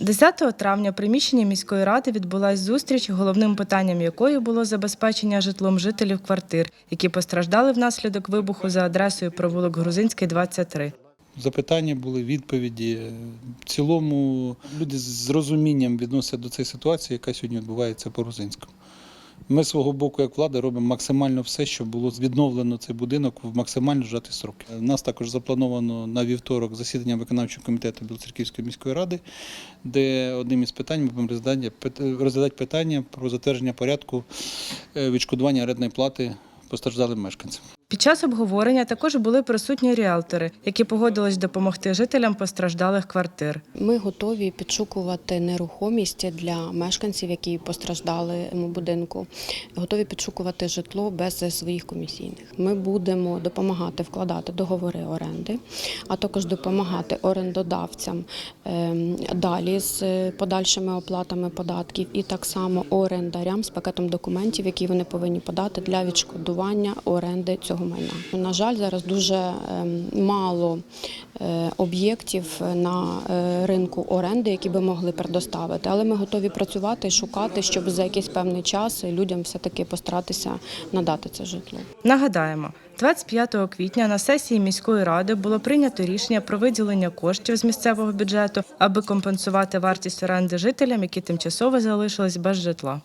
10 травня в приміщенні міської ради відбулась зустріч, головним питанням якої було забезпечення житлом жителів квартир, які постраждали внаслідок вибуху за адресою провулок Грузинський, 23. Запитання були, відповіді. В цілому люди з розумінням відносяться до цієї ситуації, яка сьогодні відбувається по Грузинському. Ми свого боку, як влада, робимо максимально все, щоб було відновлено цей будинок в максимально зжаті сроки. У нас також заплановано на вівторок засідання виконавчого комітету Білоцерківської міської ради, де одним із питань ми будемо розглядати, розглядати питання про затвердження порядку е, відшкодування рентної плати постраждалим мешканцям. Під час обговорення також були присутні ріалтори, які погодились допомогти жителям постраждалих квартир. Ми готові підшукувати нерухомість для мешканців, які постраждали будинку. Готові підшукувати житло без своїх комісійних. Ми будемо допомагати вкладати договори оренди, а також допомагати орендодавцям ем, далі з подальшими оплатами податків, і так само орендарям з пакетом документів, які вони повинні подати для відшкодування оренди цього майна. На жаль, зараз дуже ем, мало е, об'єктів на е, ринку оренди, які би могли предоставити. Але ми готові працювати і шукати, щоб за якийсь певний час людям все-таки постаратися надати це житло. Нагадаємо, 25 квітня на сесії міської ради було прийнято рішення про виділення коштів з місцевого бюджету, аби компенсувати вартість оренди жителям, які тимчасово залишились без житла.